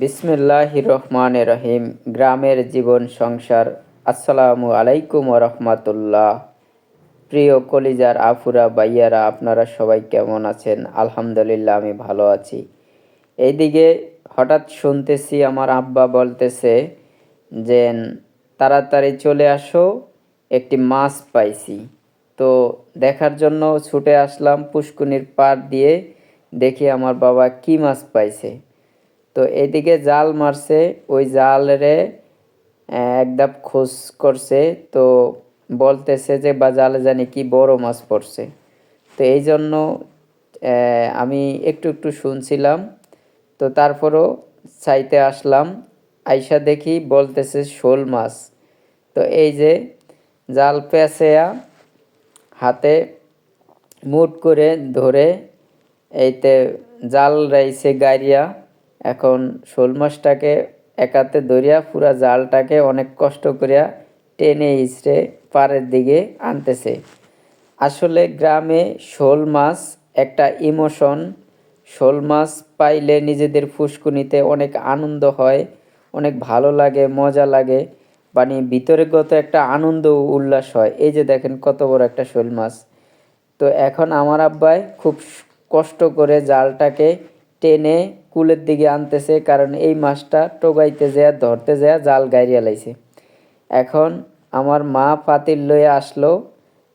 বিসমিল্লাহ রহমান রহিম গ্রামের জীবন সংসার। আসসালামু আলাইকুম রহমাতুল্লাহ প্রিয় কলিজার আফুরা বাইয়ারা আপনারা সবাই কেমন আছেন? আলহামদুলিল্লাহ, আমি ভালো আছি। এইদিকে হঠাৎ শুনতেছি আমার আব্বা বলতেছে যে, তাড়াতাড়ি চলে আসো, একটি মাছ পাইছি। তো দেখার জন্য ছুটে আসলাম পুষ্কুনির পাড় দিয়ে, দেখি আমার বাবা কি মাছ পাইছে। তো এদিকে জাল মারছে, ওই জালরে এক ধাপ খোঁজ করছে, তো বলতেছে যে, বা জালে জানি কি বড় মাছ পড়ছে। তো এই জন্য আমি একটু একটু শুনছিলাম। তো তারপরও চাইতে আসলাম, আইসা দেখি বলতেছে শোল মাছ। তো এই যে, জাল পেঁচেয়া হাতে মুট করে ধরে, এইতে জাল রাইছে গাড়িয়া। এখন শোল মাছটাকে একাতে ধরিয়া পুরা জালটাকে অনেক কষ্ট করিয়া টেনে ইসড়ে পাড়ের দিকে আনতেছে। আসলে গ্রামে শোল মাছ একটা ইমোশন। শোল মাছ পাইলে নিজেদের ফুসকুনিতে অনেক আনন্দ হয়, অনেক ভালো লাগে, মজা লাগে। মানে ভিতরেগত একটা আনন্দ উল্লাস হয়। এই যে দেখেন কত বড় একটা শোল মাছ। তো এখন আমার আব্বাই খুব কষ্ট করে জালটাকে টেনে কুলের দিকে আনতেছে, কারণ এই মাছটা টোগাইতে যায়, ধরতে যায় জাল গাইরিয়া লাইছে। এখন আমার মা পাতিল লয়ে আসলো,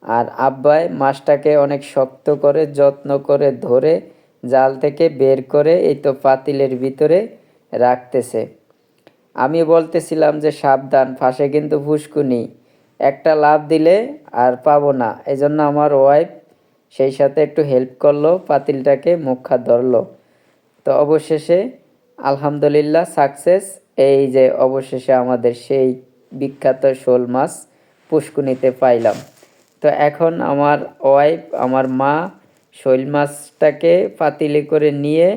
আর আব্বাই মাছটাকে অনেক শক্ত করে, যত্ন করে ধরে জাল থেকে বের করে এই তো পাতিলের ভিতরে রাখতেছে। আমি বলতেছিলাম যে, সাবধান, ফাঁসে কিন্তু ফুসকুনি একটা লাভ দিলে আর পাবো না। এই জন্য আমার ওয়াইফ সেই সাথে একটু হেল্প করল পাতিলটাকে মুখা ধরলো। তো অবশেষে আলহামদুলিল্লাহ সাকসেস। এই যে অবশেষে আমাদের সেই বিখ্যাত শোল মাছ পুষ্কুনিতে পাইলাম। তো এখন আমার ওয়াইফ আমার মা শৈল মাছটাকে পাতিলে করে নিয়ে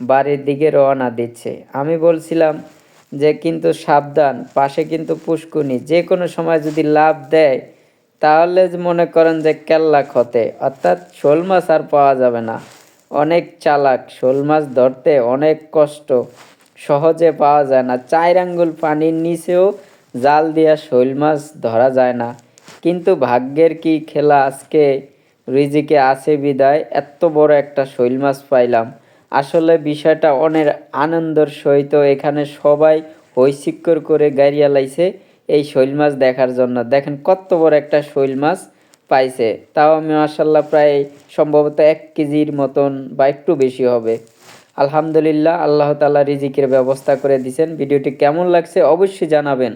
বাড়ির দিকে রওনা দিচ্ছে। আমি বলছিলাম যে, কিন্তু সাবধান, পাশে কিন্তু পুষ্কুনি। যে কোনো সময় যদি লাভ দেয়, তাহলে মনে করেন যে কেল্লা খতে। অর্থাৎ শোল মাছ আর পাওয়া যাবে না। অনেক চালাক, শোল মাছ ধরতে অনেক কষ্ট, সহজে পাওয়া যায় না। চার আঙ্গুল পানির নিচেও জাল দিয়া শৈল মাছ ধরা যায় না। কিন্তু ভাগ্যের কি খেলা আজকে? রিজিকে আছে বিদায়, এত বড় একটা শৈল মাছ পাইলাম। আসলে বিষয়টা অনেক আনন্দর সহিত এখানে সবাই হৈচিক্কর করে গাড়িয়া লাইছে এই শৈল মাছ দেখার জন্য। দেখেন কত বড় একটা শৈল মাছ পাইছে। তাও মাসাল্লাহ প্রায় সম্ভবত এক কেজির মতন বা একটু বেশি হবে। আলহামদুলিল্লাহ, আল্লাহ তাআলা রিজিকের ব্যবস্থা করে দিয়েছেন। ভিডিওটি কেমন লাগছে অবশ্যই জানাবেন।